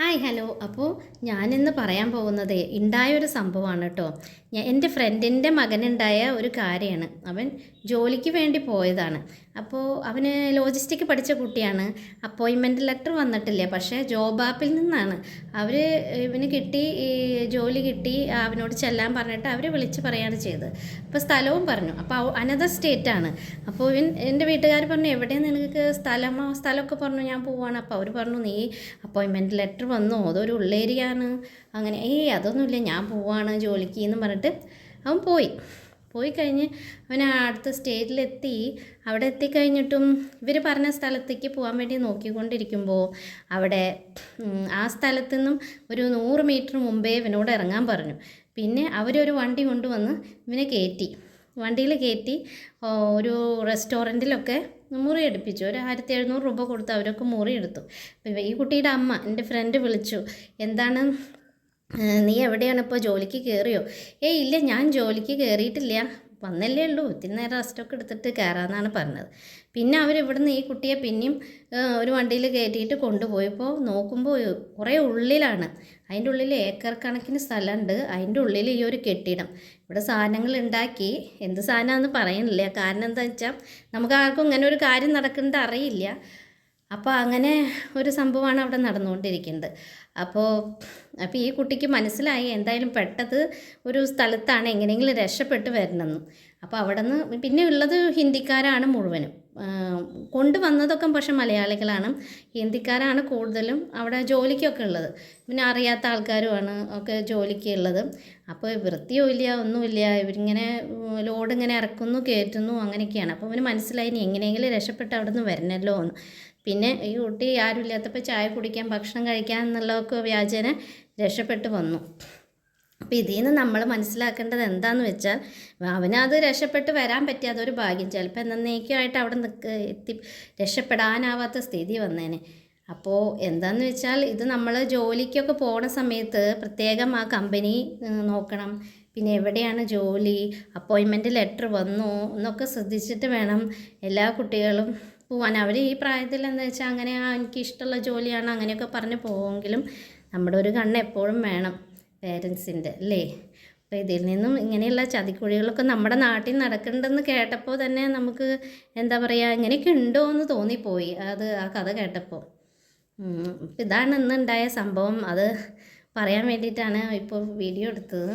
Hi hello. അപ്പോൾ ഞാനിന്ന് പറയാൻ പോകുന്നത് ഉണ്ടായ ഒരു സംഭവമാണ് കേട്ടോ എന്റെ ഫ്രണ്ടിന്റെ മകനുണ്ടായ ഒരു കാര്യമാണ് അവൻ ജോലിക്ക് വേണ്ടി പോയതാണ്. അപ്പോൾ അവന് ലോജിസ്റ്റിക് പഠിച്ച കുട്ടിയാണ്. അപ്പോയിൻമെന്റ് ലെറ്റർ വന്നിട്ടില്ല. പക്ഷേ ജോബ് ആപ്പിൽ നിന്നാണ്. അവർ ഇവന് കിട്ടി ജോലി കിട്ടി അവനോട് ചെല്ലാൻ പറഞ്ഞിട്ട് അവർ വിളിച്ച് പറയാണ് ചെയ്തത്. അപ്പോൾ സ്ഥലവും പറഞ്ഞു. അപ്പോൾ അനദർ സ്റ്റേറ്റ് ആണ് അപ്പോൾ ഇവൻ എന്റെ വീട്ടുകാർ പറഞ്ഞു എവിടെയാണ് നിനക്ക് സ്ഥലമോ സ്ഥലമൊക്കെ പറഞ്ഞു ഞാൻ പോവാണ്. അപ്പോൾ അവർ പറഞ്ഞു നീ അപ്പോയിൻമെന്റ് ലെറ്റർ വന്നു? അതൊരു ഉള്ളേരിയാണ്. അങ്ങനെ ഏയ് അതൊന്നുമില്ല. ഞാൻ പോവാണ് ജോലിക്ക് എന്ന് പറഞ്ഞിട്ട് അവൻ പോയി. പോയി കഴിഞ്ഞ് അവൻ അടുത്ത സ്റ്റേറ്റിലെത്തി. അവിടെ എത്തിക്കഴിഞ്ഞിട്ടും ഇവർ പറഞ്ഞ സ്ഥലത്തേക്ക് പോകാൻ വേണ്ടി നോക്കിക്കൊണ്ടിരിക്കുമ്പോൾ അവിടെ ആ സ്ഥലത്തു നിന്നും ഒരു നൂറ് മീറ്റർ മുമ്പേ ഇവനോട് ഇറങ്ങാൻ പറഞ്ഞു. പിന്നെ അവരൊരു വണ്ടി കൊണ്ടുവന്ന് ഇവനെ കയറ്റി. വണ്ടിയിൽ കയറ്റി ഒരു റെസ്റ്റോറന്റിലൊക്കെ മുറി എടുപ്പിച്ചു ഒരു ആയിരത്തി എഴുന്നൂറ് രൂപ കൊടുത്ത് അവരൊക്കെ മുറി എടുത്തു. അപ്പോൾ ഈ കുട്ടിയുടെ അമ്മ എന്റെ ഫ്രണ്ട് വിളിച്ചു എന്താണ് നീ എവിടെയാണ് ഇപ്പോൾ ജോലിക്ക് കയറിയോ ഏയ് ഇല്ല ഞാൻ ജോലിക്ക് കയറിയിട്ടില്ല വന്നല്ലേ ഉള്ളൂ. ഇത്തിരി നേരം റെസ്റ്റൊക്കെ എടുത്തിട്ട് കയറാമെന്നാണ് പറഞ്ഞത്. പിന്നെ അവരിവിടുന്ന് ഈ കുട്ടിയെ പിന്നെയും ഒരു വണ്ടിയിൽ കയറ്റിയിട്ട് കൊണ്ടുപോയപ്പോൾ നോക്കുമ്പോൾ കുറേ ഉള്ളിലാണ്. അതിന്റെ ഉള്ളിൽ ഏക്കർ കണക്കിന് സ്ഥലമുണ്ട്. അതിന്റെ ഉള്ളിൽ ഈ ഒരു കെട്ടിടം. ഇവിടെ സാധനങ്ങൾ ഉണ്ടാക്കി. എന്ത് സാധനമാണെന്ന് പറയുന്നില്ല. കാരണം എന്താ വെച്ചാൽ നമുക്ക് ആർക്കും ഇങ്ങനെ ഒരു കാര്യം നടക്കുന്നത് അറിയില്ല. അപ്പോൾ അങ്ങനെ ഒരു സംഭവമാണ് അവിടെ നടന്നുകൊണ്ടിരിക്കുന്നത്. അപ്പോൾ അപ്പോൾ ഈ കുട്ടിക്ക് മനസ്സിലായി എന്തായാലും പെട്ടത് ഒരു സ്ഥലത്താണ് എങ്ങനെയെങ്കിലും രക്ഷപ്പെട്ട് വരണമെന്ന്. അപ്പോൾ അവിടെ നിന്ന് പിന്നെ ഉള്ളത് ഹിന്ദിക്കാരാണ് മുഴുവനും. കൊണ്ടുവന്നതൊക്കെ പക്ഷെ മലയാളികളാണ്. ഹിന്ദിക്കാരാണ് കൂടുതലും അവിടെ ജോലിക്കൊക്കെ ഉള്ളത്. പിന്നെ അറിയാത്ത ആൾക്കാരുമാണ് ഒക്കെ ജോലിക്ക് ഉള്ളത്. അപ്പോൾ വൃത്തിയും ഇല്ല ഒന്നുമില്ല ഇവരിങ്ങനെ ലോഡ് ഇങ്ങനെ ഇറക്കുന്നു കയറ്റുന്നു അങ്ങനെയൊക്കെയാണ്. അപ്പോൾ അവന് മനസ്സിലായി ഇനി എങ്ങനെയെങ്കിലും രക്ഷപ്പെട്ട് അവിടെ നിന്ന് വരണമല്ലോ എന്ന്. പിന്നെ ഈ കുട്ടി ആരും ഇല്ലാത്തപ്പോൾ ചായ കുടിക്കാൻ ഭക്ഷണം കഴിക്കാൻ എന്നുള്ളതൊക്കെ വ്യാജേന രക്ഷപ്പെട്ട് വന്നു. അപ്പോൾ ഇതിൽ നിന്ന് നമ്മൾ മനസ്സിലാക്കേണ്ടത് എന്താണെന്ന് വെച്ചാൽ അവനത് രക്ഷപ്പെട്ട് വരാൻ പറ്റിയ അതൊരു ഭാഗ്യം. ചിലപ്പോൾ എന്നേക്കുമായിട്ട് അവിടെ നിൽക്ക് എത്തി രക്ഷപ്പെടാനാവാത്ത സ്ഥിതി വന്നേനെ. അപ്പോൾ എന്താണെന്ന് വെച്ചാൽ ഇത് നമ്മൾ ജോലിക്കൊക്കെ പോണ സമയത്ത് പ്രത്യേകം ആ കമ്പനി നോക്കണം. പിന്നെ എവിടെയാണ് ജോലി അപ്പോയിൻമെന്റ് ലെറ്റർ വന്നു എന്നൊക്കെ ശ്രദ്ധിച്ചിട്ട് വേണം എല്ലാ കുട്ടികളും പോവാൻ. അവർ ഈ പ്രായത്തിൽ എന്താ വെച്ചാൽ അങ്ങനെ ആ എനിക്ക് ഇഷ്ടമുള്ള ജോലിയാണ് അങ്ങനെയൊക്കെ പറഞ്ഞ് പോവുമെങ്കിലും നമ്മുടെ ഒരു കണ്ണ് എപ്പോഴും വേണം പേരൻസിന്റെ അല്ലേ? അപ്പോൾ ഇതിൽ നിന്നും ഇങ്ങനെയുള്ള ചതിക്കുഴികളൊക്കെ നമ്മുടെ നാട്ടിൽ നടക്കുന്നുണ്ടെന്ന് കേട്ടപ്പോൾ തന്നെ നമുക്ക് എന്താ പറയുക ഇങ്ങനെയൊക്കെ ഉണ്ടോ എന്ന് തോന്നിപ്പോയി. അത് ആ കഥ കേട്ടപ്പോൾ. ഇതാണ് ഇന്നുണ്ടായ സംഭവം. അത് പറയാൻ വേണ്ടിയിട്ടാണ് ഇപ്പോൾ വീഡിയോ എടുത്തത്.